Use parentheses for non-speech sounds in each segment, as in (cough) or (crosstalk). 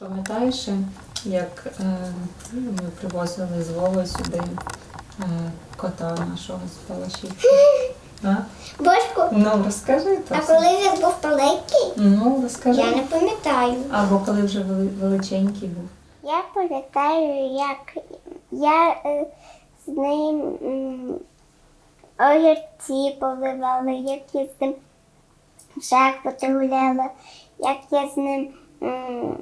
Пам'ятаєш, як е, ми привозили з Вовою сюди е, кота нашого з Палашівки? (laughs) А? Бочку, Ну, розкажи то. а все. коли він був маленький, Ну, розкажи. я не пам'ятаю. Або коли вже вели- величенький був. Я пам'ятаю, як я е, з ним м, огірці поливала, як я з ним шахпати гуляла, як я з ним м,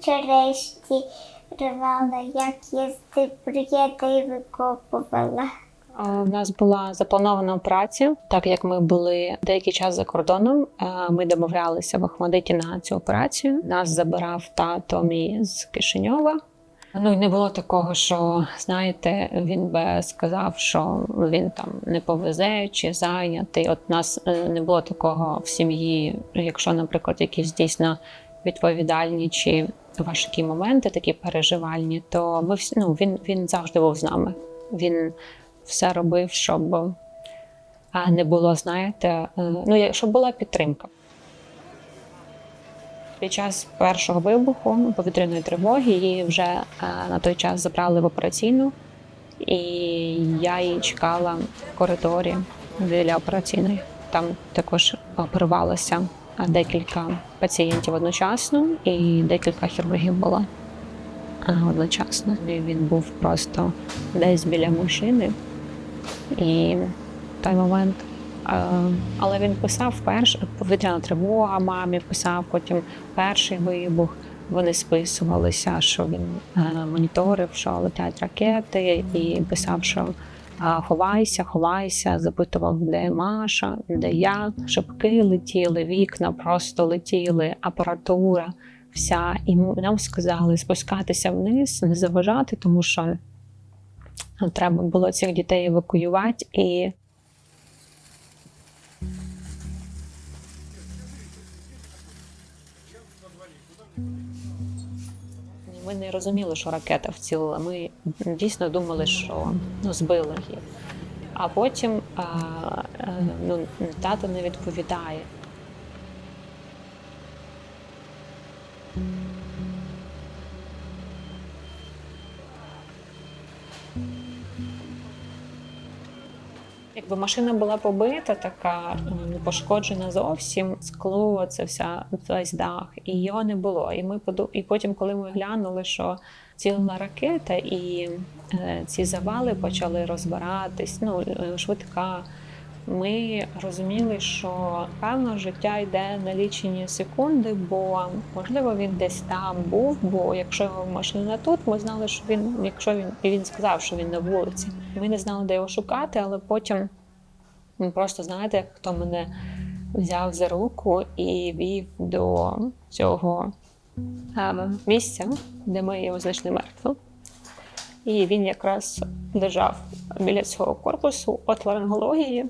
черешті рвала, як я з і викопувала. У нас була запланована операція, так як ми були деякий час за кордоном. е, Ми домовлялися в Ахмадиті на цю операцію. Нас забирав тато мій з Кишиньова. Ну і не було такого, що знаєте, він би сказав, що він там не повезе чи зайнятий. От нас е, не було такого в сім'ї, якщо, наприклад, якісь дійсно відповідальні чи важкі моменти, такі переживальні, то ми всі ну він, він завжди був з нами. Він все робив, щоб не було, знаєте, е, ну щоб була підтримка. Під час першого вибуху повітряної тривоги її вже е, на той час забрали в операційну, і я її чекала в коридорі біля операційної. Там також оперувалося декілька пацієнтів одночасно, і декілька хірургів було е, одночасно. І він був просто десь біля машини. І в той момент. Е, Але він писав перш повітряна тривога мамі, писав потім перший вибух. Вони списувалися, що він е, моніторив, що летять ракети, і писав, що е, ховайся, ховайся, запитував, де Маша, де я. Шибки летіли, вікна просто летіли, апаратура вся. І нам сказали спускатися вниз, не заважати, тому що треба було цих дітей евакуювати. І ми не розуміли, що ракета вцілила. Ми дійсно думали, що ну, збили їх. А потім а, а, ну, тато не відповідає. Якби машина була побита, така не пошкоджена зовсім, скло, це вся весь дах, і його не було. І ми поду... і потім, коли ми глянули, що цілила ракета, і е, ці завали почали розбиратись, ну е, швидка. Ми розуміли, що певно життя йде на лічені секунди, бо можливо він десь там був. Бо якщо його машина тут, ми знали, що він, якщо він і він сказав, що він на вулиці. Ми не знали, де його шукати, але потім він просто знаєте, хто мене взяв за руку і вів до цього місця, де ми його знайшли мертвим. І він якраз лежав біля цього корпусу отоларингології, е,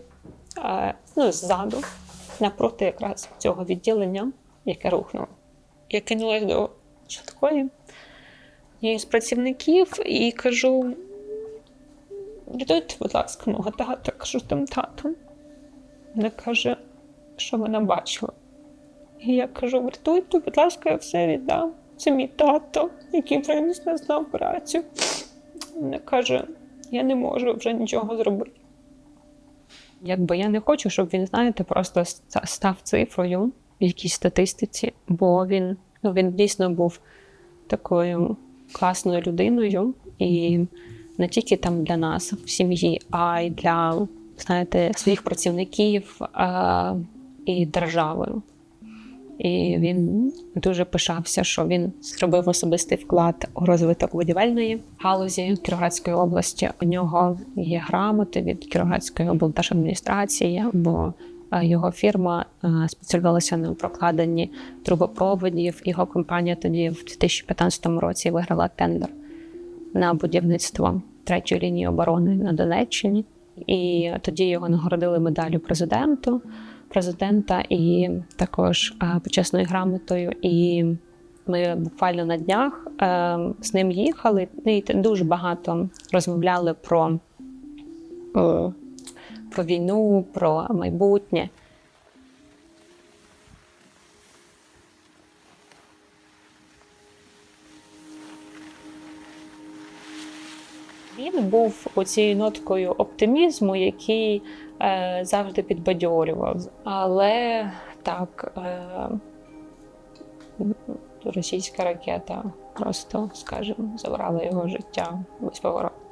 ну, ззаду, напроти якраз цього відділення, яке рухнуло. Я кинулась до швидкої з працівників і кажу: рятуйте, будь ласка, мого тата, кажу тим татом. Вона каже, що вона бачила. І я кажу: врятуйте, будь ласка, я все віддам. Це мій тато, який приніс нас на операцію. Вона каже: я не можу вже нічого зробити. Якби я не хочу, щоб він, знаєте, просто ста- став цифрою в якійсь статистиці, бо він, ну, він дійсно був такою класною людиною, і не тільки там для нас в сім'ї, а й для знаєте, своїх працівників а, і держави. І він дуже пишався, що він зробив особистий вклад у розвиток будівельної галузі Кіровоградської області. У нього є грамоти від Кіровоградської облдержадміністрації, бо е, його фірма е, спеціалізувалася на прокладенні трубопроводів. Його компанія тоді в 2015 році виграла тендер на будівництво третьої лінії оборони на Донеччині. І тоді його нагородили медаллю президенту, президента і також почесною грамотою. І ми буквально на днях е, з ним їхали і дуже багато розмовляли про, е, про війну, про майбутнє. Він був оцією ноткою оптимізму, який е, завжди підбадьорював. Але так, е, російська ракета просто, скажімо, забрала його життя безповоротно.